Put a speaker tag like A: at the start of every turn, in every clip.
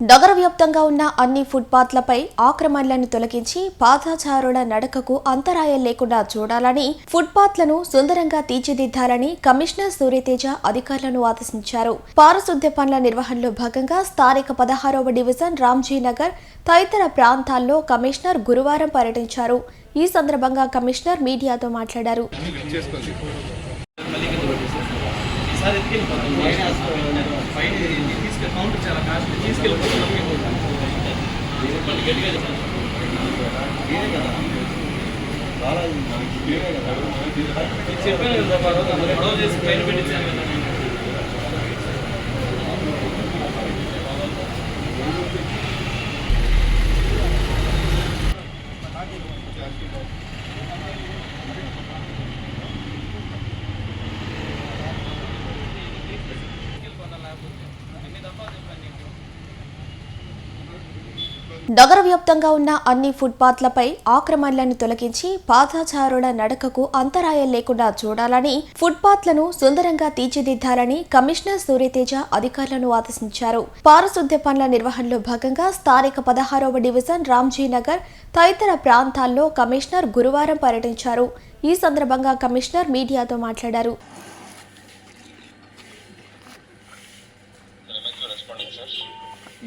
A: నగర వ్యాప్తంగా ఉన్న అన్ని ఫుట్పాత్లపై ఆక్రమణలను తొలగించి పాదచారుల నడకకు అంతరాయం లేకుండా చూడాలని ఫుట్పాత్లను సుందరంగా తీర్చిదిద్దాలని కమిషనర్ సూర్యతేజ అధికారులను ఆదేశించారు. పారిశుద్ధ్య పనుల నిర్వహణలో భాగంగా స్థానిక పదహారవ డివిజన్ రామ్జీ నగర్ తదితర ప్రాంతాల్లో కమిషనర్ గురువారం పర్యటించారు. ఈ సందర్భంగా కమిషనర్ మీడియాతో మాట్లాడారు.
B: తీసుకెళ్ళి చెప్పాను కదా ఆ రోజు గొడవ చేసి పైన పెట్టించాను కదా
A: నగర వ్యాప్తంగా ఉన్న అన్ని ఫుట్పాత్లపై ఆక్రమణలను తొలగించి పాదచారుల నడకకు అంతరాయం లేకుండా చూడాలని ఫుట్పాత్లను సుందరంగా తీర్చిదిద్దాలని కమిషనర్ సూర్యతేజ అధికారులను ఆదేశించారు. పారిశుద్ధ్య పనుల నిర్వహణలో భాగంగా స్థానిక పదహారవ డివిజన్ రామ్జీ నగర్ తదితర ప్రాంతాల్లో కమిషనర్ గురువారం పర్యటించారు. ఈ సందర్భంగా కమిషనర్ మీడియాతో మాట్లాడారు.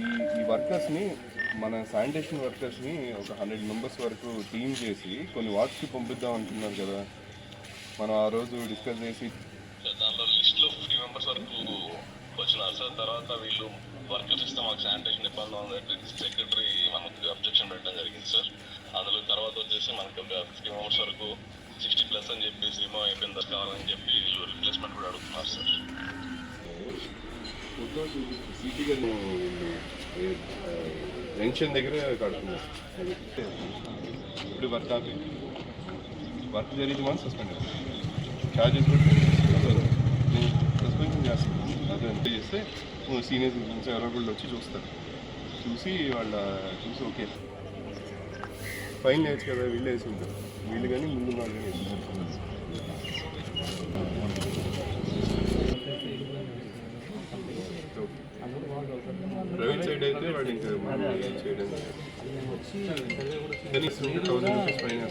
C: ఈ ఈ వర్కర్స్ని మన శానిటేషన్ వర్కర్స్ని ఒక హండ్రెడ్ మెంబర్స్ వరకు టీమ్ చేసి కొన్ని వార్డ్స్కి పంపిద్దాం అంటున్నారు కదా. మనం ఆ రోజు డిస్కస్ చేసి
D: దాంట్లో లిస్ట్లో ఫిఫ్టీ మెంబర్స్ వరకు వచ్చినారు. సార్ తర్వాత వీళ్ళు వర్కర్స్ ఇస్తే మాకు శానిటేషన్ ఇబ్బంది ఉంది సెక్రటరీ మనకు అబ్జెక్షన్ పెట్టడం జరిగింది సార్ అందులో తర్వాత వచ్చేసి మనకి ఒక ఫిఫ్టీ మెంబర్స్ వరకు సిక్స్టీ ప్లస్ అని చెప్పేసి ఏమో అయిపోయిన కావాలని చెప్పి వీళ్ళు రిప్లేస్మెంట్ కూడా అడుగుతున్నారు సార్
C: సిటీ జంక్షన్ దగ్గర కడుతున్నాం ఇప్పుడు వర్క్ ఆపి వర్క్ జరిగింది మనం సస్పెండ్ ఛార్జెస్ కూడా సస్పెన్షన్ చేస్తాం అది ఎంత చేస్తే సీనియర్ సిటిజన్స్ ఎవరో కూడా వచ్చి చూస్తారు. చూసి వాళ్ళ చూసి ఓకే ఫైన్ వేయచ్చు కదా వీళ్ళు వేసి ఉంటారు. వీళ్ళు కానీ ముందు వాళ్ళు కానీ అయితే వాడు ఇంకా చేయడం థౌసండ్ రూపీస్ ఫైన్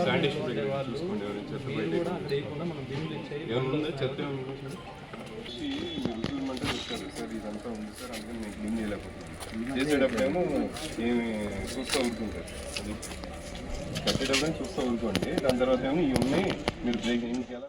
C: శానిటేషన్ చూసుకోండి ఎవరైనా చెత్త బయట ఏమైనా ఉందా? చెత్త ఉందా సార్? వచ్చి మీరు రుజువుమంటే చూస్తారు సార్ ఇదంతా ఉంది సార్ అందుకని నేను క్లీన్ చేయలేకపోతున్నాను. చేసేటప్పుడేమో ఏమి చూస్తూ ఊరుకుంటారు అది కట్టేటప్పుడే చూస్తూ ఊరుకోండి దాని తర్వాత ఏమో ఇవి ఉన్నాయి మీరు బ్రేక్ ఏం చేయాలి?